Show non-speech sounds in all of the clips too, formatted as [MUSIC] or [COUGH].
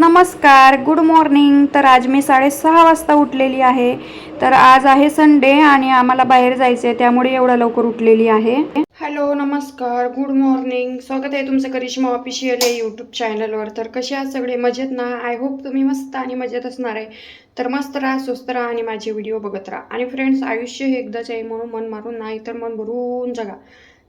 नमस्कार good morning तर आज मी साडेसहा वाजता उठलेली आहे. तर आज आहे संडे आणि आम्हाला बाहेर जायचं आहे त्यामुळे एवढं लवकर उठलेली आहे. हॅलो नमस्कार गुड मॉर्निंग स्वागत आहे तुमचं करिश्मा ऑफिशियल या यूट्यूब चॅनलवर तर कसे आहात सगळे? मजेत ना? आय होप तुम्ही मस्त आणि मजेत असणार आहे. तर मस्त राहा स्वस्त राहा आणि माझे व्हिडिओ बघत राहा. आणि फ्रेंड्स आयुष्य हे एकदाच आहे म्हणून मन मारून नाही तर मन भरून जगा.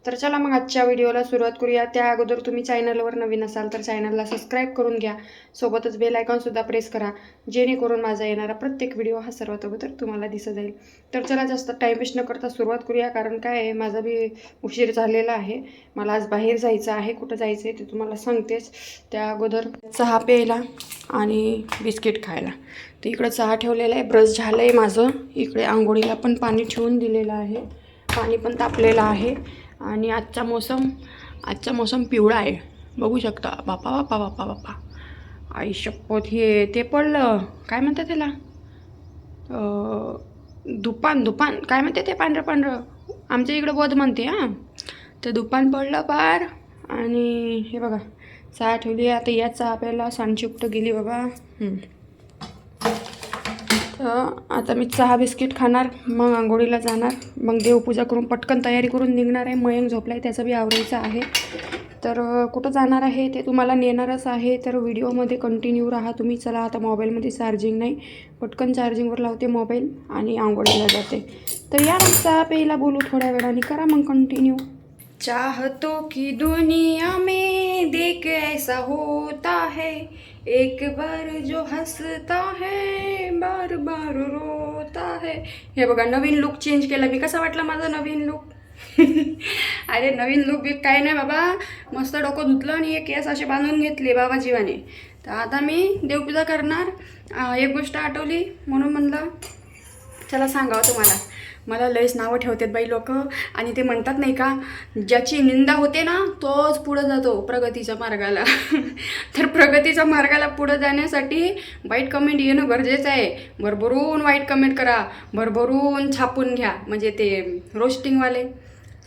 तर चला मग आजच्या व्हिडिओला सुरुवात करूया. त्या अगोदर तुम्ही चॅनलवर नवीन असाल तर चॅनलला सबस्क्राईब करून घ्या. सोबतच बेल आयकॉनसुद्धा प्रेस करा जेणेकरून माझा येणारा प्रत्येक व्हिडिओ हा सर्वात अगोदर तुम्हाला दिसत जाईल. तर चला जास्त टाईम वेस्ट न करता सुरुवात करूया कारण काय आहे माझा बी उशीर झालेला आहे. मला आज बाहेर जायचं आहे कुठं जायचं आहे ते तुम्हाला सांगतेच. त्या अगोदर चहा प्यायला आणि बिस्किट खायला. तर इकडं चहा ठेवलेला आहे ब्रश झालं आहे माझं. इकडे आंघोळीला पण पाणी ठेवून दिलेलं आहे. पाणी पण तापलेलं आहे. आणि आजचा मोसम आजचा मोसम पिवळा आहे. बघू शकता. बापा बापा बापा बापा. आई शपथ हे ते पडलं. काय म्हणतात त्याला? दुपान दुपान. काय म्हणते ते पांढरं पांढरं? आमच्या इकडं बद म्हणते हां. तर दुपान पडलं पार आणि हे बघा चहा ठेवली आता या चहा प्यायला सांडची गेली बाबा. हं. तर आता मी चहा बिस्किट खाणार मग आंघोळीला जाणार. मग देवपूजा करून पटकन तयारी करून निघणार आहे. मयंक झोपला आहे त्याचं बी आवरायचं आहे. तर कुठं जाणार आहे ते तुम्हाला नेणारच आहे. तर व्हिडिओमध्ये कंटिन्यू राहा तुम्ही. चला आता मोबाईलमध्ये चार्जिंग नाही. पटकन चार्जिंगवर लावते मोबाईल आणि आंघोळीला जाते. तर या मग चहा प्यायला बोलू थोड्या वेळाने. करा मग कंटिन्यू चाहतो की दुनिया में देख ऐसा होता है. एक बार जो हसता है बार बार रोता है। हे बघा नवीन लुक चेंज केला मी. कसा वाटला माझा नवीन लुक [LAUGHS] अरे नवीन लुक बी काय नाही बाबा. मस्त डोकं धुतलं आणि एक केस असे बांधून घेतले बाबा जीवाने तर आता मी देवपूजा करणार. एक गोष्ट आठवली म्हणून म्हणलं चला सांगावं तुम्हाला. मला लयच नावं ठेवतात बाई लोक. आणि ते म्हणतात नाही का ज्याची निंदा होते ना तोच पुढं जातो प्रगतीच्या मार्गाला. [LAUGHS] तर प्रगतीच्या मार्गाला पुढं जाण्यासाठी वाईट कमेंट येणं गरजेचं आहे. भरभरून वाईट कमेंट करा. भरभरून छापून घ्या. म्हणजे ते रोस्टिंगवाले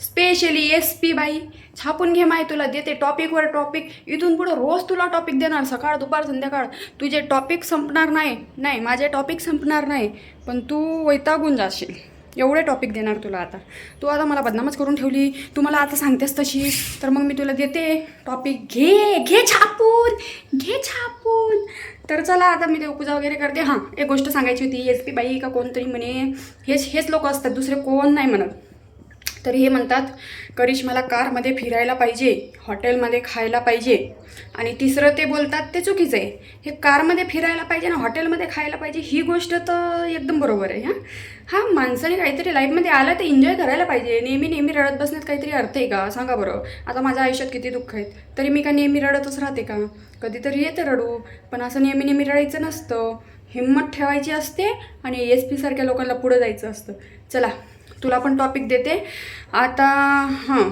स्पेशली एस पी बाई छापून घे माय तुला. देते टॉपिकवर टॉपिक इथून पुढं रोज तुला टॉपिक देणार. सकाळ दुपार संध्याकाळ. तुझे टॉपिक संपणार नाही. नाही माझे टॉपिक संपणार नाही. पण तू वैतागून जाशील. एवढे टॉपिक देणार तुला आता. तू आता मला बदनामच करून ठेवली. तू मला आता सांगतेस तशी तर मग मी तुला देते. टॉपिक घे घे छापून घे छापून. तर चला आता मी ते उपजा वगैरे करते. हां एक गोष्ट सांगायची होती. एस पी बाई का कोणतरी म्हणे. हेच हेच लोक असतात. दुसरे कोण नाही म्हणत. तर हे म्हणतात करिश्माला कारमध्ये फिरायला पाहिजे हॉटेलमध्ये खायला पाहिजे. आणि तिसरं ते बोलतात ते चुकीचं आहे. हे कारमध्ये फिरायला पाहिजे ना हॉटेलमध्ये खायला पाहिजे ही गोष्ट तर एकदम बरोबर आहे हां. हां माणसाने काहीतरी लाईफमध्ये आलं तर एन्जॉय करायला पाहिजे. नेहमी नेहमी रडत बसण्यात काहीतरी अर्थ आहे का? सांगा बरं. आता माझ्या आयुष्यात किती दुःख आहेत. तरी मी का नेहमी रडतच राहते का? कधीतरी येते रडू पण असं नेहमी नेहमी रडायचं नसतं. हिंमत ठेवायची असते आणि एस पीसारख्या लोकांना पुढं जायचं असतं. चला तुला पण टॉपिक देते. आता हां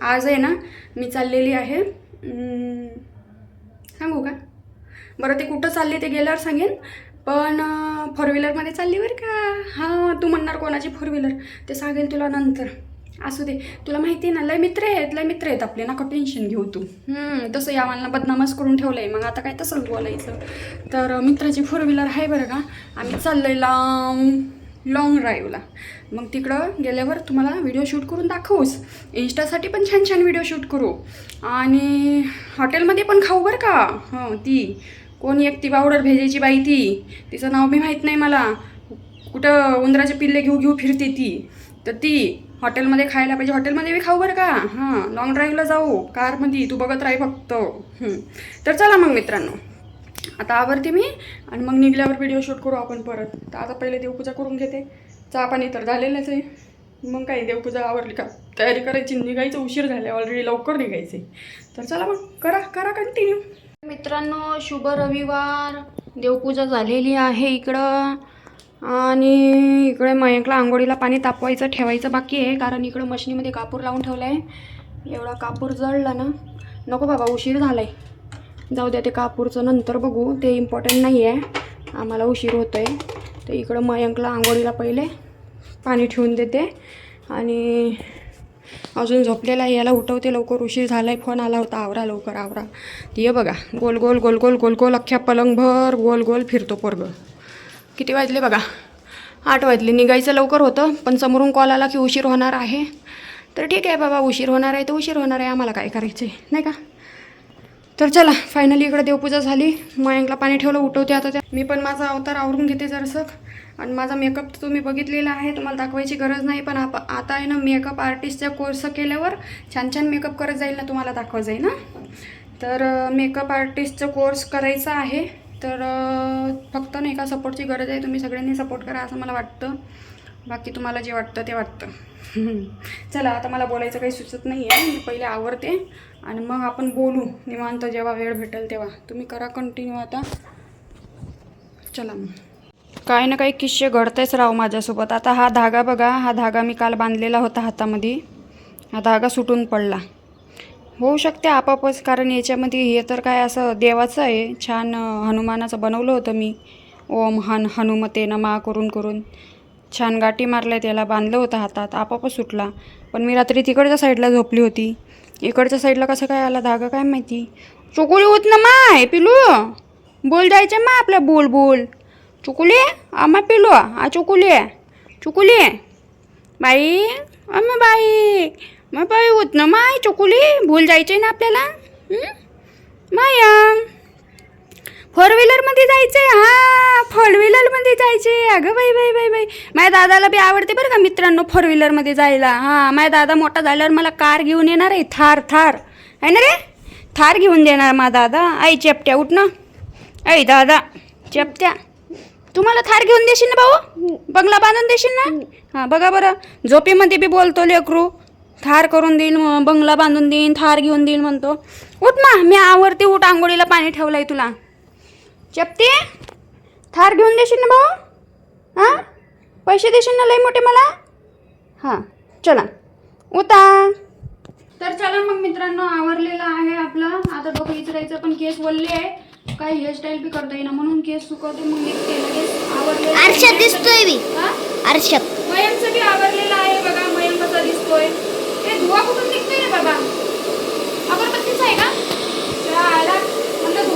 आज आहे ना मी चाललेली आहे सांगू का? बरं ते कुठं चालले ते गेल्यावर सांगेन. पण फोर व्हीलरमध्ये चालली बरं का? हां तू म्हणणार कोणाची फोर व्हीलर ते सांगेल तुला नंतर. असू दे. तुला माहिती आहे ना लय मित्र आहेत लय मित्र आहेत आपले. नका टेन्शन घेऊ तू. तसं या मला बदनामच करून ठेवलं आहे मग आता काय तसंच बोलायचं. तर मित्राची फोर व्हीलर आहे बरं का? आम्ही चाललो आहे लांब. लॉंग ड्राईव्हला मग तिकडं गेल्यावर तुम्हाला व्हिडिओ शूट करून दाखवूच इन्स्टासाठी पण छान छान व्हिडिओ शूट करू. आणि हॉटेलमध्ये पण खाऊ बरं का? हं ती. कोण एक ती पावडर भेजायची बाई ती. तिचं नाव बी माहीत नाही मला. कुठं उंदराचे पिल्ले घेऊ घेऊ फिरते ती. तर ती हॉटेलमध्ये खायला पाहिजे. हॉटेलमध्ये बी खाऊ बरं का? हां लॉंग ड्राईव्हला जाऊ. कारमध्ये तू बघत राही फक्त. तर चला मग मित्रांनो. आता आवरते मी आणि मग निघल्यावर व्हिडिओ शूट करू आपण परत. तर आता पहिले देवपूजा करून घेते. चहा पाणी तर झालेलंच आहे. मग काय देवपूजा आवरली का? तयारी करायची निघायचं उशीर झाले ऑलरेडी लवकर निघायचे. तर चला मग करा करा कंटिन्यू मित्रांनो शुभ रविवार. देवपूजा झालेली आहे इकडं. आणि इकडे मयंकला आंघोळीला पाणी तापवायचं ठेवायचं बाकी आहे. कारण इकडं मशनीमध्ये कापूर लावून ठेवला आहे एवढा कापूर जळला ना. नको बाबा उशीर झाला आहे जाऊ द्या ते कापूरचं नंतर बघू. ते इम्पॉर्टंट नाही आहे आम्हाला उशीर होतो आहे तर इकडं मयंकला आंघोळीला पहिले पाणी ठेवून देते. आणि अजून झोपलेला आहे याला उठवते लवकर. उशीर झाला आहे फोन आला होता. आवरा लवकर आवरा. ये बघा. गोल गोल गोल गोल गोल गोल अख्ख्या पलंगभर गोल गोल फिरतो पोरग. किती वाजले बघा? आठ वाजले. निघायचं लवकर होतं पण समोरून कॉल आला की उशीर होणार आहे. तर ठीक आहे बाबा उशीर होणार आहे तर उशीर होणार आहे. आम्हाला काय करायचं आहे नाही का? तर चला फायनली इकडे देवपूजा झाली. मयंकला पाणी ठेवलं उठवते आता त्या. मी पण माझा अवतार आवरून घेते जरसक. आणि माझा मेकअप तर तुम्ही बघितलेला आहे तुम्हाला दाखवायची गरज नाही पण आप आता आहे ना मेकअप आर्टिस्टचा कोर्स केल्यावर छान छान मेकअप करत जाईल ना तुम्हाला दाखवत जाईल ना. तर मेकअप आर्टिस्टचा कोर्स करायचा आहे. तर फक्त नाही का सपोर्टची गरज आहे तुम्ही सगळ्यांनी सपोर्ट करा असं मला वाटतं. बाकी तुम्हाला जे वाटतं ते वाटतं. [LAUGHS] चला आता मला बोलायचं काही सुचत नाही आहे मी पहिले आवडते आणि मग आपण बोलू. निवांत जेव्हा वेळ भेटेल तेव्हा. तुम्ही करा कंटिन्यू आता. चला मग. काही ना काही किस्से घडतेच राव माझ्यासोबत. आता हा धागा बघा. हा धागा मी काल बांधलेला होता हातामध्ये. हा धागा सुटून पडला. होऊ शकते आपापच कारण याच्यामध्ये हे तर काय असं देवाचं आहे. छान हनुमानाचं बनवलं होतं मी. ओम हन हनुमते नमा करून करून. छान गाठी मारल्या त्याला बांधलं होतं हातात आपापच सुटला. पण मी रात्री तिकडच्या साईडला झोपली होती. इकडच्या साईडला कसं काय आला धागा काय माहिती? चुकुली होत ना माय पिलू. बोल जायचं मा आपल्या बोल बोल. चुकुली? आम्हा पिलू आ चुकुली? चुकुली? बाई अम्मा बाई मग बाई होत ना माय चुकुली. भूल जायचे ना आपल्याला? माय माया. फोर व्हीलरमध्ये जायचे हा फोर व्हीलरमध्ये जायचे अगं बाई बाई बाई बाई. माझ्या दादाला बी आवडते बरं का मित्रांनो फोर व्हीलरमध्ये जायला. हां माझ्या दादा मोठा झाल्यावर मला कार घेऊन येणार आहे. थार थार. आहे ना रे? थार घेऊन देणार माझा दादा. आई चेपट्या उठ ना. आई दादा चेपट्या. तुम्हाला थार घेऊन देशील ना भाऊ? बंगला बांधून देशील ना? हां. बघा बरं. झोपेमध्ये बी बोलतो लेकरू. थार करून देईल म- बंगला बांधून देईन थार घेऊन देईल म्हणतो. उठ मा मी आवडते उठ. आंघोळीला पाणी ठेवलंय तुला. चपते? थार घेऊन देशील ना भाऊ? हां? पैसे देशील ना लई मोठे मला? हां चला. उता. तर चला मग मित्रांनो आवरलेलं आहे आपलं. आता डोकं इचरायचं पण केस वल्ले आहे. काही हेअरस्टाईल बी करता येईना म्हणून केस सुकवते मग निघते लगेच आवरले आरशात दिसतोय मी. हा? आरशात. मयंकचं बी आवरलेलं आहे बघा मयंक कसा दिसतोय. ते धुवा कुठून निघतोय रे बाबा? अगरबत्तीच आहे का?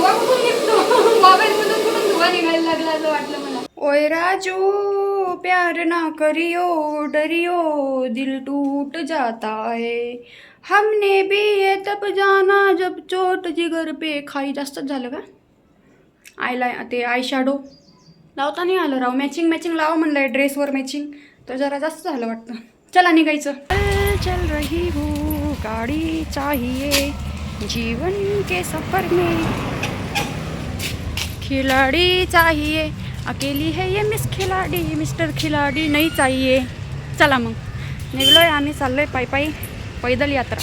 धुवा कुठून निघतो मोबाईल मधून कुठून धुवा निघायला लागला असं वाटलं मला ओय राजू प्यार ना करियो डरियो दिल टूट जाता है। हमने भी ये तब जाना जब चोट जिगर पे खाई। जास्तच झालं का? आयला ते आय शॅडो लावता नाही आलं राव. मॅचिंग मॅचिंग लावा म्हणलंय ड्रेसवर मॅचिंग तर जरा जास्त झालं वाटतं. चला निघायचं. चल रही हो गाड़ी चाहिए। जीवन के सफर में खिलाड़ी चाहिए। अकेली है ये मिस खिलाडी मिस्टर खिलाडी नाही चाहिए। चला मग। निघलोय आम्ही चाललोय पायी पायी पैदल यात्रा.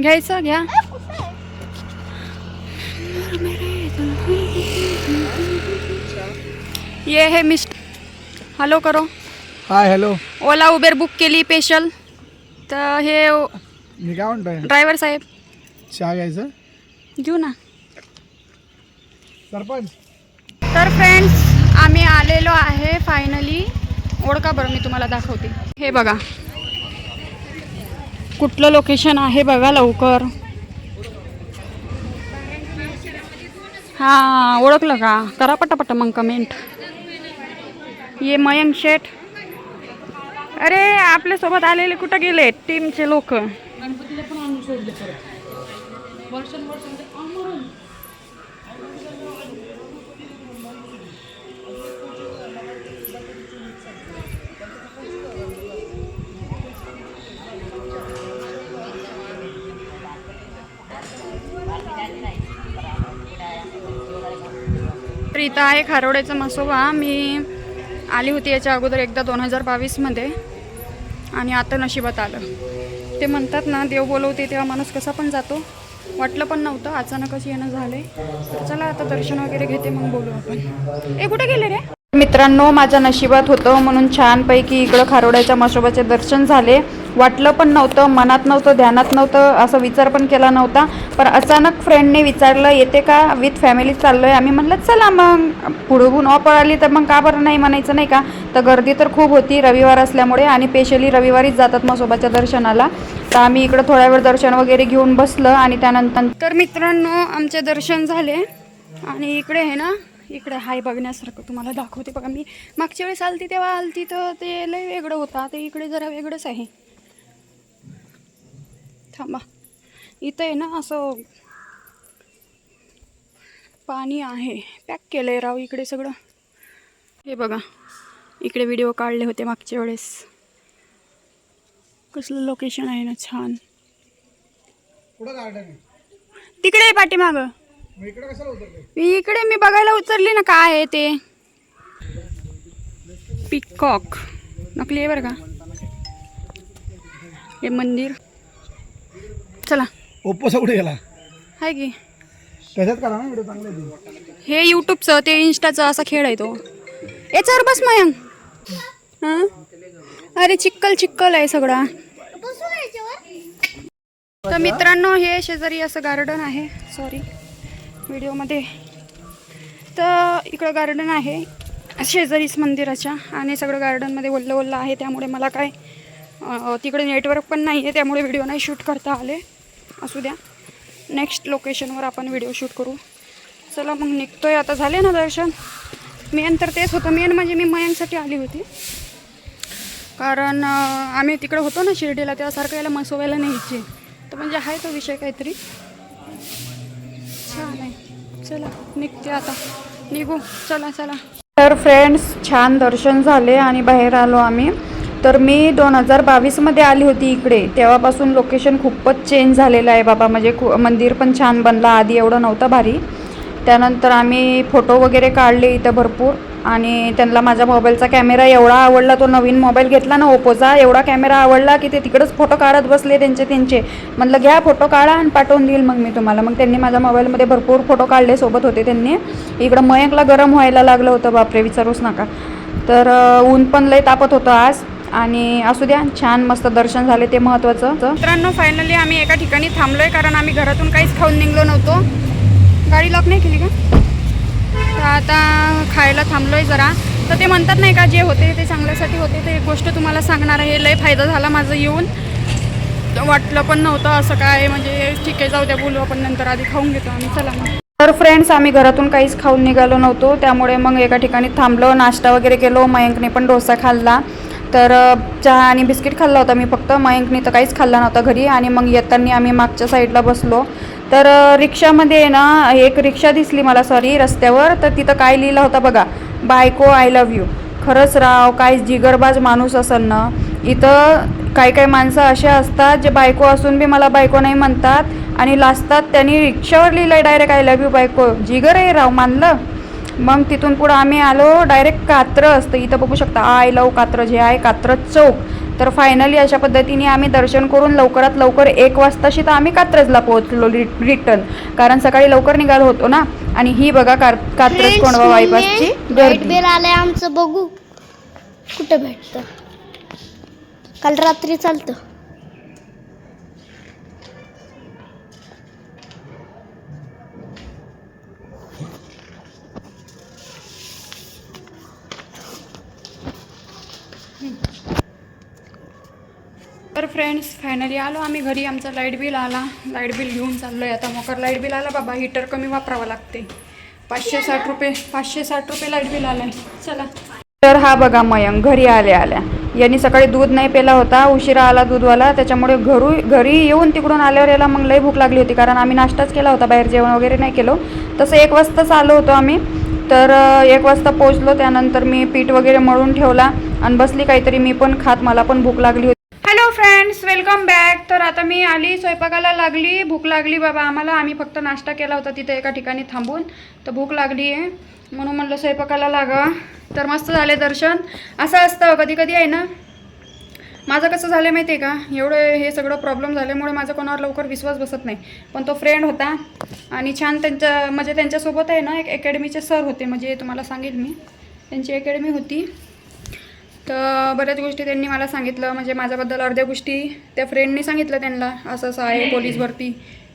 घ्यायचं घ्या. ये है मिस्टर हॅलो करो. Hi hello. Ola Uber book केली स्पेशल तर हे मी काय म्हणतोय? ड्रायव्हर साहेब. चहा घ्यायचं? घेऊ ना. सरपंच. तर फ्रेंड्स आम्ही आलेलो आहे फायनली ओळखा बरं मी तुम्हाला दाखवते. हे बघा. कुठलं लोकेशन आहे बघा लवकर. हां ओळखलं का? करा पटापट मग कमेंट ये मयंक शेठ. अरे आपल्यासोबत आलेले कुठं गेले? टीमचे लोक. इथं आहे खारोड्याचा मसोबा. मी आली होती याच्या अगोदर एकदा दोन हजार बावीसमध्ये. आणि आता नशिबात आलं. ते म्हणतात ना देव बोलवते तेव्हा माणूस कसा पण जातो. वाटलं पण नव्हतं अचानकच येणं झालं तर चला आता दर्शन वगैरे घेते मग बोलू आपण. ए कुठे गेले रे? मित्रांनो माझ्या नशिबात होतं म्हणून छानपैकी इकडं खारोड्याच्या मसोबाचे दर्शन झाले. वाटलं पण नव्हतं मनात नव्हतं ध्यानात नव्हतं असं विचार पण केला नव्हता. पण अचानक फ्रेंडने विचारलं येते का? विथ फॅमिली चाललो आहे आम्ही म्हणलं चला मग. पुढून ऑफर आली तर मग का बरं नाही म्हणायचं नाही का? तर गर्दी तर खूप होती रविवार असल्यामुळे आणि स्पेशली रविवारीच जातात मसोबाच्या दर्शनाला. तर आम्ही इकडं थोड्या वेळ दर्शन वगैरे घेऊन बसलं आणि त्यानंतर तर मित्रांनो आमचे दर्शन झाले. आणि इकडे आहे ना इकडे हाय बघण्यासारखं तुम्हाला दाखवते. बघा मी मागच्या वेळेस आलती तेव्हा आलती तर ते लय वेगळं होतं. आता इकडे जरा वेगळंच आहे. थांबा. इथं आहे ना असं पाणी आहे. पॅक केलं आहे राव इकडे सगळं. हे बघा इकडे व्हिडिओ काढले होते मागच्या वेळेस. कसलं लोकेशन आहे ना छान. तिकडे पाठीमागं. मी इकडे मी बघायला उतरली ना काय आहे ते? पिकॉक. नकली आहे बरं का? हे मंदिर. चला. ओप्पोचा कुठे गेला? आहे की. त्याच्यात करा ना व्हिडिओ चांगले. हे यूट्यूबचं ते इन्स्टाचा असा खेळ आहे तो. याच्यावर बस मयंक. हां? अरे चिक्कल चिक्कल आहे सगळा. तर मित्रांनो हे शेजारी असं गार्डन आहे. सॉरी व्हिडिओमध्ये. तर इकडं गार्डन आहे शेजारीच मंदिराच्या आणि सगळं गार्डनमध्ये ओल्लं ओल्लं आहे त्यामुळे मला काय तिकडे नेटवर्क पण नाही आहे त्यामुळे व्हिडिओ नाही शूट करता आले. असू द्या. नेक्स्ट लोकेशनवर आपण व्हिडिओ शूट करू. चला मग निघतो आहे आता. झाले ना दर्शन? मेन तर तेच होतं. मेन म्हणजे मी मयांसाठी आली होती. कारण आम्ही तिकडे होतो ना शिर्डीला तेव्हा सारखं याला मसोवायला न्यायचे तर म्हणजे आहे तो विषय काहीतरी. छान आहे चला निघते आता. निघू. चला चला. तर फ्रेंड्स छान दर्शन झाले आणि बाहेर आलो आम्ही. तर मी दोन हजार बावीसमध्ये आली होती इकडे. तेव्हापासून लोकेशन खूपच चेंज झालेलं आहे बाबा. म्हणजे खू मंदिर पण छान बनला. आधी एवढं नव्हतं भारी. त्यानंतर आम्ही फोटो वगैरे काढले इथं भरपूर. आणि त्यांना माझ्या मोबाईलचा कॅमेरा एवढा आवडला तो नवीन मोबाईल घेतला ना ओप्पोचा एवढा कॅमेरा आवडला की ते तिकडंच फोटो काढत बसले त्यांचे त्यांचे. म्हटलं घ्या फोटो काढा आणि पाठवून देईल मग मी तुम्हाला. मग त्यांनी माझ्या मोबाईलमध्ये भरपूर फोटो काढले सोबत होते त्यांनी. इकडं मयंकला गरम व्हायला लागलं होतं बापरे विचारूच नका. तर ऊन पण लय तापत होतं आज आणि असू द्या छान मस्त दर्शन झाले ते महत्त्वाचं मित्रांनो फायनली आम्ही एका ठिकाणी थांबलोय कारण आम्ही घरातून काहीच खाऊन निघलो नव्हतो. गाडी लॉक नाही केली का? आता खायला थांबलो आहे जरा. तर ते म्हणतात नाही का जे होते ते चांगल्यासाठी होते ते एक गोष्ट तुम्हाला सांगणार आहे. लय फायदा झाला माझं येऊन. वाटलं पण नव्हतं असं काय म्हणजे ठीक आहे जाऊ द्या बोलू आपण नंतर. आधी खाऊन घेतो आम्ही. चला मग. तर फ्रेंड्स आम्ही घरातून काहीच खाऊन निघालो नव्हतो. त्यामुळे मग एका ठिकाणी थांबलो नाश्ता वगैरे केलो. मयंकने पण डोसा खाल्ला. तर चहा आणि बिस्किट खाल्ला होता मी फक्त. मयंकने तर काहीच खाल्ला नव्हता घरी. आणि मग येताना आम्ही मागच्या साईडला बसलो. तर रिक्षामध्ये आहे ना एक रिक्षा दिसली मला सॉरी रस्त्यावर. तर तिथं काय लिहिलं होतं बघा बायको आय लव्ह यू खरंच राव काय जिगरबाज माणूस असेल ना. इथं काही काही माणसं असे असतात जे बायको असून बी मला बायको नाही म्हणतात आणि लाजतात. त्यांनी रिक्षावर लिहिलं डायरेक्ट आय लव्ह यू बायको. जिगर आहे राव मानलं? मग तिथून पुढं आम्ही आलो डायरेक्ट कात्रज. तर इथं बघू शकता आय लव कात्रज. हे आहे कात्रज चौक. तर फायनली अशा पद्धतीने आम्ही दर्शन करून लवकरात लवकर एक वाजताशी तर आम्ही कात्रजला पोहोचलो रिटर्न कारण सकाळी लवकर निघालो होतो ना. आणि ही बघा कार कात्रज कोंडवा बायपासची गर्दी. आलंय आमचं बघू. कुठं भेटतं? काल रात्री चालतं. फ्रेंड्स फायनली आलो आम्ही घरी. आमचा लाइट बिल आला. लाइट बिल घेऊन चाललो आहे आता मोकर लाइट बिल आला. बाबा हीटर कमी वापरावं लागते. पाचशे साठ रुपये पाचशे साठ रुपये लाइट बिल आलं आहे चला. तर हा बघा मयंक घरी आल्या आल्या. यांनी सकाळी दूध नाही पेला होता. उशिरा आला दूधवाला. त्याच्यामुळे घरू घरी येऊन तिकडून आल्यावर याला मग लई भूक लागली होती. कारण आम्ही नाश्ताच केला होता. बाहेर जेवण वगैरे नाही केलो. तसं एक वाजताच आलो होतो आम्ही. तर एक वाजता पोचलो त्यानंतर मी पीठ वगैरे मळून ठेवला. आणि बसली काहीतरी. मी पण खात. मला पण भूक लागली होती हॅलो फ्रेंड्स वेलकम बॅक तर आता मी आली स्वयंपाकाला लागली भूक लागली बाबा आम्हाला. आम्ही फक्त नाश्ता केला होता तिथे एका ठिकाणी थांबून. तर भूक लागली आहे. म्हणून म्हणलं स्वयंपाकाला लागा. तर मस्त झाले दर्शन. असं असतं हो, कधी कधी आहे ना. माझं कसं झालं माहिती आहे का? एवढं हे सगळं प्रॉब्लेम झाल्यामुळे माझा कोणावर लवकर विश्वास बसत नाही. पण तो फ्रेंड होता. आणि छान त्यांच्या म्हणजे त्यांच्यासोबत आहे ना एक अकॅडमीचे सर होते. म्हणजे तुम्हाला सांगेल मी. त्यांची अकॅडमी होती. तर बऱ्याच गोष्टी त्यांनी मला सांगितलं. म्हणजे माझ्याबद्दल अर्ध्या गोष्टी त्या फ्रेंडनी सांगितलं त्यांना. असं असं आहे पोलीस भरती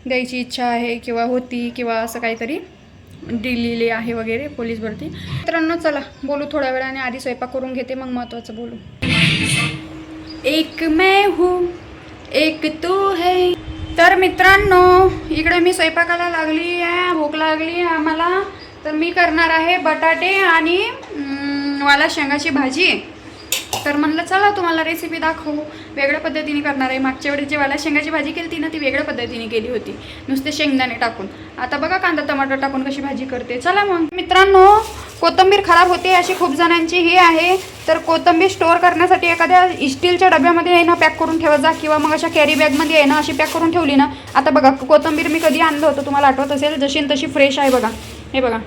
द्यायची इच्छा आहे किंवा होती किंवा असं काहीतरी. दिलेली आहे वगैरे पोलीस भरती. मित्रांनो चला बोलू थोड्या वेळाने. आधी स्वयंपाक करून घेते मग महत्त्वाचं बोलू. एक मैं हूँ एक तू है. तर मित्रांनो इकडे मी स्वयंपाकाला लागली आहे भूक लागली आहे आम्हाला. तर मी करणार आहे बटाटे आणि वाला शेंगाची भाजी. तर म्हणलं चला तुम्हाला रेसिपी दाखवू. वेगळ्या पद्धतीने करणार आहे. मागच्या वेळेस जे वाला शेंगाची भाजी केली ती ना ती वेगळ्या पद्धतीने केली होती. नुसते शेंगदाणे टाकून. आता बघा कांदा टमाटर टाकून कशी भाजी करते. चला मग. मित्रांनो कोथिंबीर खराब होते अशी खूप जणांची ही आहे. तर कोथिंबीर स्टोअर करण्यासाठी एखाद्या स्टीलच्या डब्यामध्ये आहे ना पॅक करून ठेवत जा किंवा मग अशा कॅरी बॅगमध्ये आहे ना अशी पॅक करून ठेवली ना. आता बघा कोथिंबीर मी कधी आणलं होतं तुम्हाला आठवत असेल? जशी तशी फ्रेश आहे बघा. हे बघा.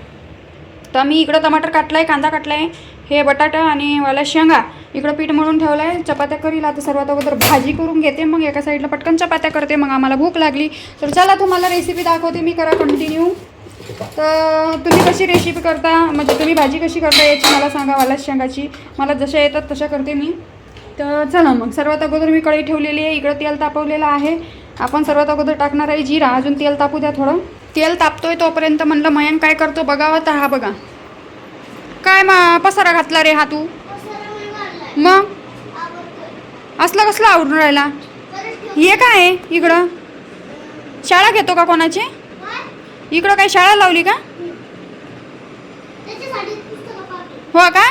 तर मी इकडं टमाटर काटलं आहे कांदा काटला आहे हे बटाटा आणि वाला शेंगा इकडं पीठ म्हणून ठेवलं आहे चपात्या करील. आता सर्वात अगोदर भाजी करून घेते. मग एका साईडला पटकन चपात्या करते. मग आम्हाला भूक लागली. तर चला तुम्हाला रेसिपी दाखवते. मी करा कंटिन्यू तर तुम्ही कशी रेसिपी करता? म्हणजे तुम्ही भाजी कशी करता याची मला सांगा. वाला शेंगाची. मला जशा येतात तशा करते मी. तर चला मग. सर्वात अगोदर मी कढई ठेवलेली आहे. इकडं तेल तापवलेलं आहे. आपण सर्वात अगोदर टाकणार आहे जिरा. अजून तेल तापू द्या थोडं. तेल तापतोय तोपर्यंत म्हणलं मयंक काय करतो? बघावं तर हा बघा. काय मा पसारा घातला रे हा तू? मग? असला कसला आवडून राहिला? हे काय आहे इकडं? शाळा घेतो का कोणाची? इकडं काही शाळा लावली का? हो का?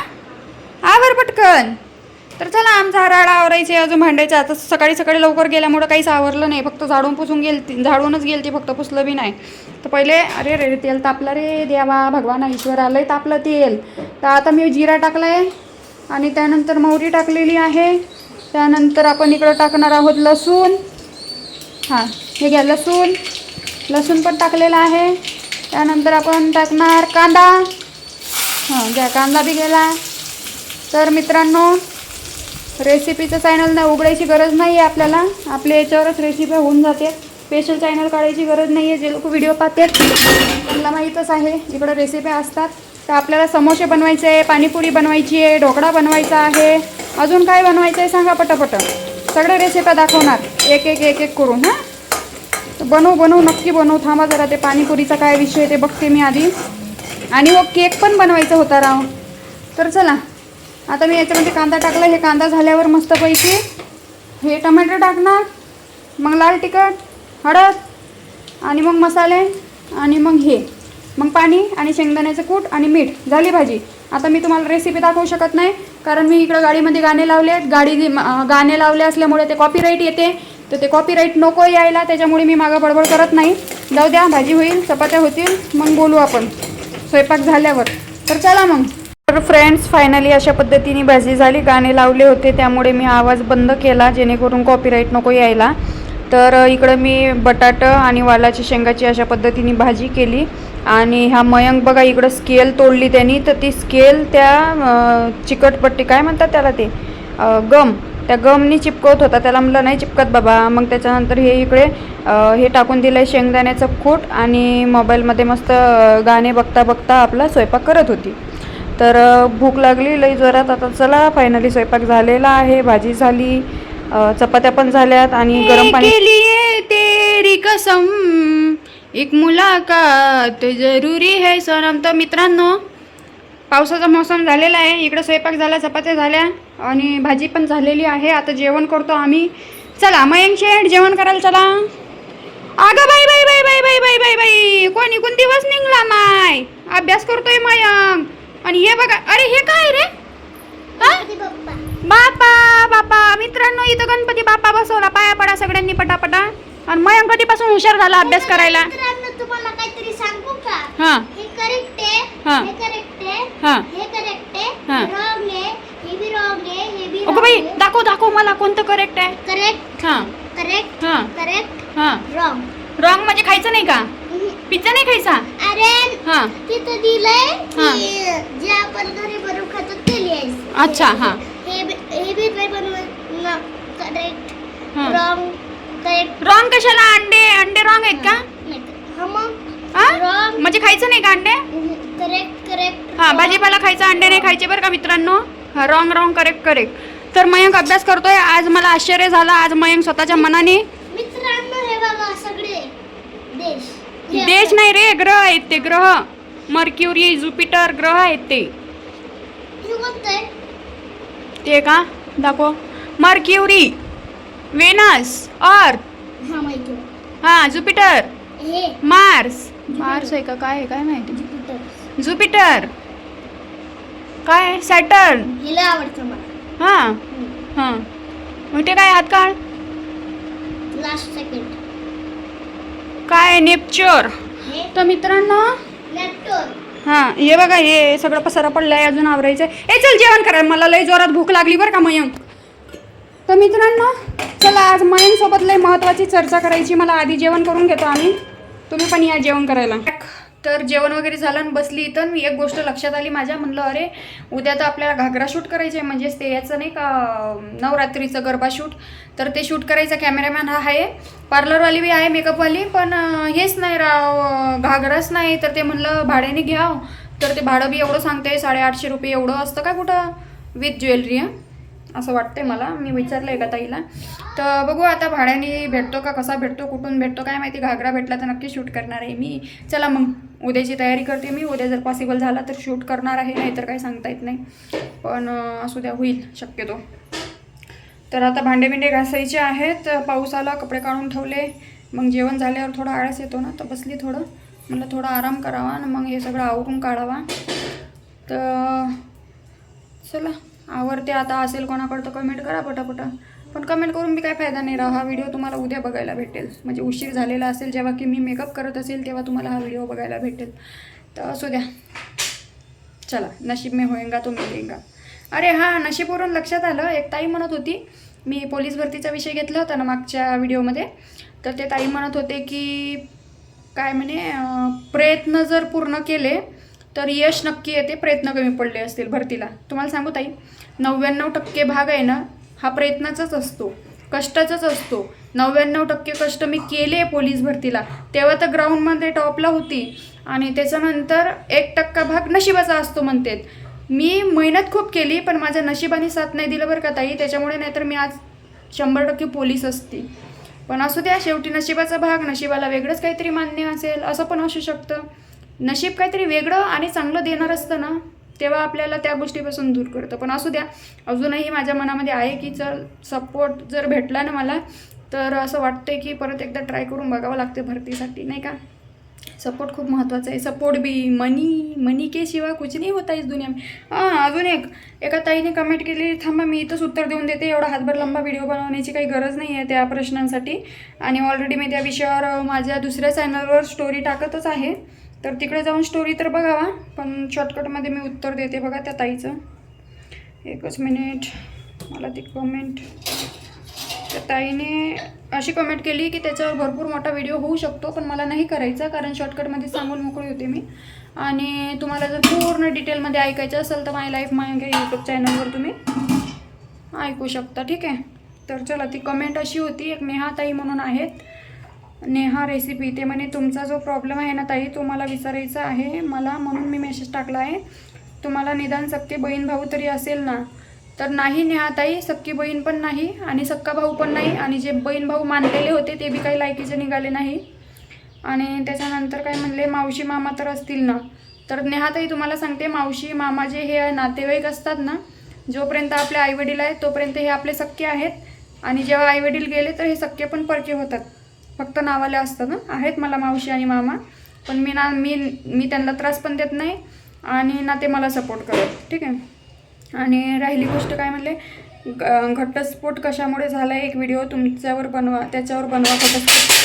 आवर पटकन. तर चला आमचा राडा आवरायचे अजून भांडायचा. आता सकाळी सकाळी लवकर गेल्यामुळं काहीच आवरलं नाही. फक्त झाडून पुसून गेलती झाडूनच गेलती फक्त पुसलं बी नाही. पहिले अरे रे तेल तापलं रे देवा भगवान ईश्वर आलंय तापलं तेल. तर आता मी जिरा टाकला आहे आणि त्यानंतर मोहरी टाकलेली आहे. त्यानंतर आपण इकडं टाकणार आहोत लसूण. हां हे घ्या लसूण. लसूण पण टाकलेला आहे. त्यानंतर आपण टाकणार कांदा. हां घ्या कांदा बी गेला. तर मित्रांनो रेसिपीचं चॅनल नाही उघडायची गरज नाही आहे आपल्याला. आपल्या याच्यावरच रेसिपी होऊन जाते. स्पेशल चॅनल काढायची गरज नाही आहे जे लोक व्हिडिओ पाहतात. त्यांना माहीतच आहे इकडं रेसिप्या असतात तर आपल्याला समोसे बनवायचे आहे पाणीपुरी बनवायची आहे ढोकळा बनवायचा आहे. अजून काय बनवायचं आहे सांगा पटापट. सगळ्या रेसिप्या दाखवणार. एक एक एक एक करून हां? तर बनवू बनवू नक्की बनवू. थांबा जरा ते पाणीपुरीचा काय विषय ते बघते मी आधी. आणि व केक पण बनवायचा होता राव. तर चला. आता मी याच्यामध्ये कांदा टाकला. हे कांदा झाल्यावर मस्तपैकी हे टमॅटो टाकणार. मग लाल तिखट. हळद आणि मग मसाले आणि मग हे. मग पाणी आणि शेंगदाण्याचं कूट आणि मीठ. झाली भाजी. आता मी तुम्हाला रेसिपी दाखवू शकत नाही कारण मी इकडं गाडीमध्ये गाणे लावले आहेत. गाडी गाणे लावले असल्यामुळे ते कॉपीराईट येते. तर ते कॉपीराईट नको यायला त्याच्यामुळे मी मागं बडबड करत नाही. जाऊ द्या भाजी होईल चपात्या होतील मग बोलू आपण. स्वयंपाक झाल्यावर. तर चला मग. तर फ्रेंड्स फायनली अशा पद्धतीने भाजी झाली. गाणे लावले होते त्यामुळे मी आवाज बंद केला जेणेकरून कॉपीराईट नको यायला. तर इकडं मी बटाटं आणि वालाची शेंगाची अशा पद्धतीने भाजी केली. आणि हा मयंक बघा इकडं स्केल तोडली त्यांनी. तर ती स्केल त्या चिकटपट्टी काय म्हणतात त्याला ते? गम. त्या गमनी चिपकवत होता. त्याला म्हटलं नाही चिपकत बाबा. मग त्याच्यानंतर हे इकडे हे टाकून दिलं आहे शेंगदाण्याचं कूट आणि मोबाईलमध्ये मस्त गाणे बघता बघता आपला स्वयंपाक करत होती. तर भूक लागली लई जोरात. आता चला फायनली स्वयंपाक झालेला आहे भाजी झाली. चपात्या पण झाल्यात आणि गरम पाणी तेरी कसम. एक मुलाकात जरुरी है सनम. तर मित्रांनो पावसाचा मोसम झालेला आहे. इकडं स्वयंपाक झाला चपात्या झाल्या आणि भाजी पण झालेली आहे. आता जेवण करतो आम्ही. चला मयंक शेठ जेवण करायला चला. अगं बाई बाई बाई बाई बाई बाई बाई बाई. कोणी कोण दिवस निघला माय? अभ्यास करतोय मयंक. आणि हे बघा अरे हे काय रे? हा? बापा मित्रांनो इथं गणपती बाप्पा बसवला. पाया पडा सगळ्यांनी पटापटा. आणि मयंक कधीपासून हुशार झाला अभ्यास करायला? मित्रांनो तुम्हाला काहीतरी सांगू का? हा. हे करेक्ट आहे. हा. हे करेक्ट आहे. हा. हे करेक्ट हा. आहे रॉंग आहे. हे बी रॉंग आहे. हे बी अगं बाई दाखव दाखव मला कोणतं करेक्ट आहे. करेक्ट हा. करेक्ट हां. करेक्ट हां. रॉंग रॉंग म्हणजे खायचं नाही का? पिझ्झा नाही खायचा? अरे हां. तिथं दिलंय हा. की जे आपण घरी बनवून खातो ते लिहायचं. अच्छा हां. हे बी- हे बी नाही बनवत करेक्ट हां रॉंग कशाला? अंडे अंडे रॉंग आहेत का? हा मग? हा? Wrong. म्हणजे खायचं नाही का अंडे? Correct correct. हा भाजीपाला खायचा अंडे नाही खायचे बरं का मित्रांनो? हा रॉंग रॉंग करेक्ट करेक्ट. तर मयंक अभ्यास करतोय. आज मला आश्चर्य झालं. आज मयंक स्वतःच्या मनाने मित्रांनो हे बघा सगळे. देश. हे देश नाही रे ग्रह आहेत ते ग्रह. मर्क्युरी जुपिटर ग्रह आहेत ते. हे कोणतं आहे? ते का? दाखव. मर्क्युरी. वेनस अर्थ हा माहिती. आहे. हा जुपिटर हे. मार्स मार्स आहे का? काय आहे? काय माहिती? जुपिटर काय सॅटर्न हे लय आवडतं मला. हा. हा. मग ते काय हात काढ. लास्ट सेकंड काय नेपच्योर हे? तर मित्रांनो नेप्टून हा हे बघा हे सगळं पसारा पडलाय अजून आवरायचं ए चल जेवण करा. मला लय जोरात भूक लागली बरं का मयंक? तर मित्रांनो चला आज माईंसोबत लई लय महत्वाची चर्चा करायची. मला आधी जेवण करून घेतो आम्ही. तुम्ही पण या जेवण करायला. तर जेवण वगैरे झालं आणि बसली इथं. मी एक गोष्ट लक्षात आली माझ्या. म्हणलं अरे उद्या तर आपल्याला घागरा शूट करायचं आहे म्हणजेच ते याचं नाही का नवरात्रीचं गरबा शूट. तर ते शूट करायचा. कॅमेरामॅन हा आहे. पार्लरवाली बी आहे मेकअपवाली. पण हेच नाही राव. घागराच नाही. तर ते म्हणलं भाड्याने घ्याव. तर ते भाडं बी एवढं सांगते साडेआठशे रुपये एवढं असतं का कुठं? विथ ज्वेलरी हां? असं वाटतंय मला. मी विचारलं एका ताईला. तर बघू आता भाड्याने भेटतो का कसा भेटतो कुठून भेटतो काय माहिती घागरा भेटला तर नक्की शूट करणार आहे मी. चला मग उद्याची तयारी करते मी. उद्या जर पॉसिबल झाला तर शूट करणार आहे नाही तर काही सांगता येत नाही. पण असू द्या होईल शक्यतो. तर आता भांडे बिंडे घासायचे आहेत. पाऊस आला कपडे काढून ठेवले. मग जेवण झाल्यावर थोडा आळस येतो ना तर बसली थोडं. मला थोडा आराम करावा आणि मग हे सगळं आवरून काढावा. तर चला. आवडते आता असेल कोणाकडं तर कमेंट करा पटापटा. पण कमेंट करून बी काय फायदा नाही राहा हा व्हिडिओ तुम्हाला उद्या बघायला भेटेल. म्हणजे उशीर झालेला असेल जेव्हा की मी मेकअप करत असेल तेव्हा तुम्हाला हा व्हिडिओ बघायला भेटेल. तर असू द्या. चला नशीब में होईंगा तो मिळेंगा अरे हां नशीबवरून लक्षात आलं. एक ताई म्हणत होती मी पोलीस भरतीचा विषय घेतला होता ना मागच्या व्हिडिओमध्ये तर ते ताई म्हणत होते की काय म्हणे प्रयत्न जर पूर्ण केले तर यश नक्की येते प्रयत्न कमी पडले असतील भरतीला. तुम्हाला सांगू ताई नव्याण्णव टक्के भाग आहे ना हा प्रयत्नाचाच असतो कष्टाचाच असतो. नव्याण्णव टक्के कष्ट मी केले पोलीस भरतीला. तेव्हा तर ग्राउंडमध्ये टॉपला होती आणि त्याच्यानंतर एक टक्का भाग नशिबाचा असतो म्हणतात. मी मेहनत खूप केली पण माझ्या नशिबाने साथ नाही दिलं बरं का ताई? त्याच्यामुळे नाहीतर मी आज शंभर टक्के पोलीस असती. पण असू द्या शेवटी नशिबाचा भाग नशिबाला वेगळंच काहीतरी मान्य असेल असं पण असू शकतं. नशीब काहीतरी वेगळं आणि चांगलं देणार असतं ना तेव्हा आपल्याला त्या गोष्टीपासून दूर करतं. पण असू द्या अजूनही माझ्या मनामध्ये आहे की चल सपोर्ट जर भेटला ना मला तर असं वाटतंय की परत एकदा ट्राय करून बघावं लागते भरतीसाठी नाही का? सपोर्ट खूप महत्त्वाचा आहे. सपोर्ट बी मनी मनी के शिवाय कुछ नाही होता इस दुनिया में. हां अजून एक. एका ताईने कमेंट केली थांबा मी इथंच उत्तर देऊन देते. एवढा हातभर लंबा व्हिडिओ बनवण्याची काही गरज नाही आहे त्या प्रश्नांसाठी. आणि ऑलरेडी मी त्या विषयावर माझ्या दुसऱ्या चॅनलवर स्टोरी टाकतच आहे. तर तिकडे जाऊन स्टोरी तर बघावा पण शॉर्टकटमध्ये मी उत्तर देते बघा त्या ताईचं. एकच मिनिट मला ती कमेंट त्या ताईने अशी कमेंट केली की त्याच्यावर भरपूर मोठा व्हिडिओ होऊ शकतो पण मला नाही करायचा कारण शॉर्टकटमध्ये सांगून मोकळी होते मी. आणि तुम्हाला जर पूर्ण डिटेलमध्ये ऐकायचं असेल तर माय लाईफ माय यूट्यूब चॅनलवर तुम्ही ऐकू शकता ठीक आहे? तर चला ती कमेंट अशी होती एक नेहा ताई म्हणून आहेत. नेहा रेसिपी ते म्हणे तुमचा जो प्रॉब्लेम आहे ना ताई तो मला विचारायचा आहे. मला म्हणून मी मेसेज टाकला आहे. तुम्हाला निदान सक्के बहीण भाऊ तरी असेल ना? तर नाही नेहाताई सक्की बहीण पण नाही आणि सक्का भाऊ पण नाही. आणि जे बहीण भाऊ मानलेले होते ते बी काही लायकीचे निघाले नाही. आणि त्याच्यानंतर काय म्हणले मावशी मामा तर असतील ना. तर नेहाताई तुम्हाला सांगते मावशी मामा जे हे नातेवाईक असतात ना जोपर्यंत आपले आईवडील आहेत तोपर्यंत हे आपले सक्के आहेत. आणि जेव्हा आईवडील गेले तर हे सक्के पण परके होतात. फक्त नावाले असतं ना? आहेत मला मावशी आणि मामा. पण मी ना मी मी त्यांना त्रास पण देत नाही आणि ना ते मला सपोर्ट करत. ठीक आहे? आणि राहिली गोष्ट काय म्हणले? ग- घटस्फोट कशामुळे झाला एक व्हिडिओ तुमच्यावर बनवा त्याच्यावर बनवा घटस्फोट.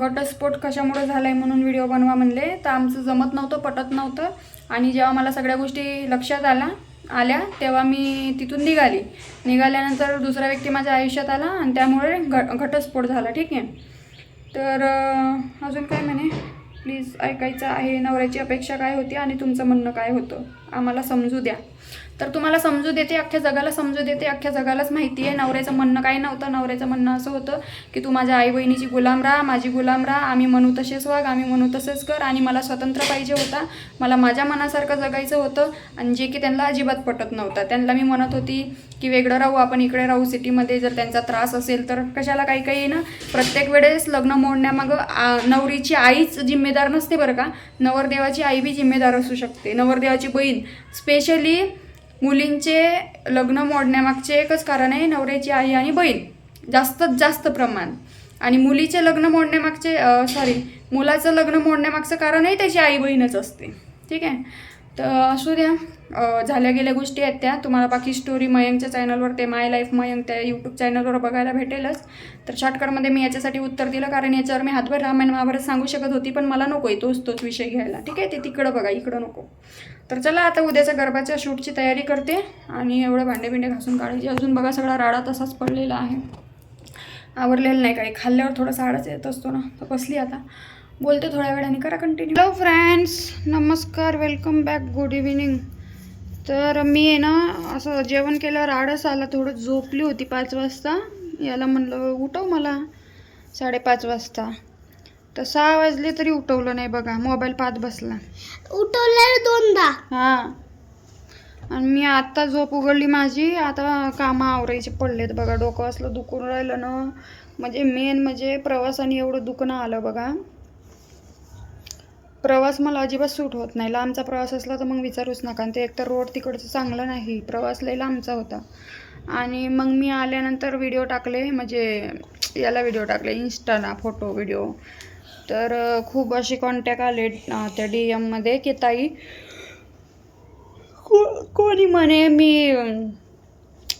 घटस्फोट कशामुळे झाला आहे म्हणून व्हिडिओ बनवा म्हणले. तर आमचं जमत नव्हतं पटत नव्हतं. आणि जेव्हा मला सगळ्या गोष्टी लक्षात आल्या आल्या तेव्हा मी तिथून निघाली. निघाल्यानंतर दुसरा व्यक्ती माझ्या आयुष्यात आला आणि त्यामुळे घ घटस्फोट झाला ठीक आहे? तर अजून काय म्हणे? प्लीज ऐकायचं आहे नवऱ्याची अपेक्षा काय होती आणि तुमचं म्हणणं काय होतं? आम्हाला समजू द्या. तर तुम्हाला समजू देते अख्ख्या जगाला समजू देते अख्ख्या जगालाच माहिती आहे. नवऱ्याचं म्हणणं काही नव्हतं. नवऱ्याचं म्हणणं असं होतं की तू माझ्या आई बहिणीची गुलाम राहा माझी गुलाम राहा. आम्ही म्हणू तसेच वाघ आम्ही म्हणू तसेच कर. आणि मला स्वतंत्र पाहिजे होता. मला माझ्या मनासारखं जगायचं होतं आणि जे की त्यांना अजिबात पटत नव्हतं. त्यांना मी म्हणत होती की वेगळं राहू आपण इकडे राहू सिटीमध्ये. जर त्यांचा त्रास असेल तर कशाला काही काही ना प्रत्येक वेळेस लग्न मोडण्यामागं नवरीची आईच जिम्मेदार नसते बरं का. नवरदेवाची आई बी जिम्मेदार असू शकते. नवरदेवाची बहीण स्पेशली मुलींचे लग्न मोडण्यामागचे एकच कारण आहे नवऱ्याची आई आणि बहीण. जास्तीत जास्त प्रमाण. आणि मुलीचे लग्न मोडण्यामागचे सॉरी मुलाचं लग्न मोडण्यामागचं कारणही त्याची आई बहीणच असते. ठीक आहे? तर असू द्या झाल्या गेल्या गोष्टी आहेत त्या. तुम्हाला बाकी स्टोरी मयंकच्या चॅनलवर ते माय लाईफ मयंक त्या यूट्यूब चॅनलवर बघायला भेटेलच. तर शॉर्टकटमध्ये मी याच्यासाठी उत्तर दिलं कारण याच्यावर मी हातभर रामायण महाभारत सांगू शकत होती पण मला नको आहे तोच तोच विषय घ्यायला. ठीक आहे ते तिकडं बघा इकडं नको. तर चला आता उद्याच्या गरबाच्या शूटची तयारी करते आणि एवढं भांडे बिंडे घासून काढायची. अजून बघा सगळा राडा तसाच पडलेला आहे. आवरलेलं नाही काही. खाल्ल्यावर थोडासा आळस येत असतो ना. तर बसली आता. बोलते थोड्या वेळाने करा कंटिन्यू हॅलो फ्रेंड्स नमस्कार वेलकम बॅक गुड इव्हिनिंग तर मी आहे ना असं जेवण केल्यावर आळस आला थोडं झोपली होती पाच वाजता. याला म्हणलं उठव मला. साडेपाच वाजता. तर सहा वाजले तरी उठवलं नाही बघा मोबाईल पाहत बसला. उठवलेलं दोनदा. हां. आणि मी आत्ता झोप उघडली माझी आता कामं आवरायचे पडलेत बघा डोकं असलं दुखून राहिलं ना. म्हणजे मेन म्हणजे प्रवासाने एवढं दुखणं आलं बघा. प्रवास मला अजिबात सूट होत नाही. लांबचा प्रवास असला तर मग विचारूच नका. आणि ते एकतर रोड तिकडचं चांगलं नाही. प्रवास लई लांबचा होता. आणि मग मी आल्यानंतर व्हिडिओ टाकले. म्हणजे याला व्हिडिओ टाकले. इन्स्टाला फोटो व्हिडिओ तर खूप असे कॉन्टॅक्ट आले त्या डी एममध्ये की ताई को कोणी म्हणे मी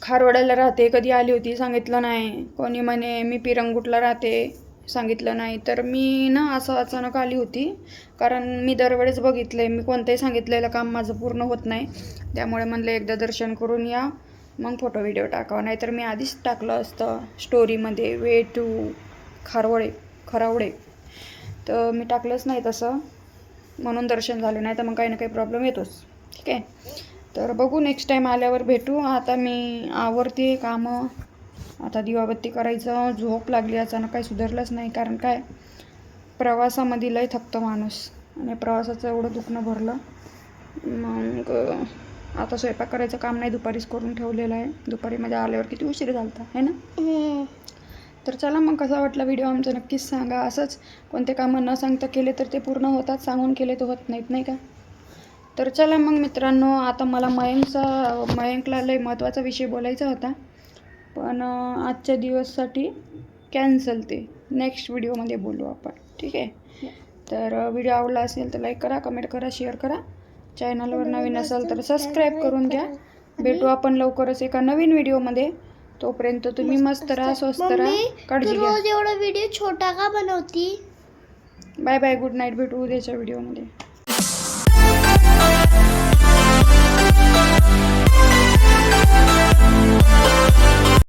खारवड्याला राहते. कधी आली होती सांगितलं नाही. कोणी म्हणे मी पिरंगुटला राहते. सांगितलं नाही. तर मी ना असं अचानक आली होती. कारण मी दरवेळेस बघितलं आहे मी कोणतंही सांगितलेलं काम माझं पूर्ण होत नाही. त्यामुळे म्हणलं एकदा दर्शन करून या. मग फोटो व्हिडिओ टाकावा. नाहीतर मी आधीच टाकलं असतं स्टोरीमध्ये वे टू खारवडे खरावडे. तर मी टाकलंच नाही तसं. म्हणून दर्शन झालं. नाही तर मग काही ना काही प्रॉब्लेम येतोच. ठीक आहे? तर बघू नेक्स्ट टाईम आल्यावर भेटू. आता मी आवरते कामं. आता दिवाबत्ती करायचं झोप लागली अचानक काही सुधारलंच नाही. कारण काय? प्रवासामध्ये लय थकतो माणूस. आणि प्रवासाचं एवढं दुखणं भरलं. मग आता स्वयंपाक करायचं काम नाही दुपारीच करून ठेवलेलं आहे. दुपारी माझ्या आल्यावर किती उशीर झालता है ना. तर चला मग कसा वाटला व्हिडिओ आमचा? नक्कीच सांगा. असंच कोणते कामं न सांगता केले तर ते पूर्ण होतात सांगून केले तर होत नाहीत नाही का? तर चला मग मित्रांनो आता मला मयंकचा मयंकला लय महत्त्वाचा विषय बोलायचा होता. पण आजच्या दिवससाठी कॅन्सल ते. नेक्स्ट व्हिडिओमध्ये बोलू आपण. ठीक आहे? तर व्हिडिओ आवडला असेल तर लाईक करा कमेंट करा शेअर करा. चॅनलवर नवीन असाल तर सबस्क्राईब करून घ्या. भेटू आपण लवकरच एका नवीन व्हिडिओमध्ये. तोपर्यंत तुम्ही मस्त राहा स्वस्त राहा काळजी घ्या. रोज एवढा व्हिडिओ छोटा का बनवती? बाय बाय गुड नाईट भेटू उद्याच्या व्हिडिओमध्ये.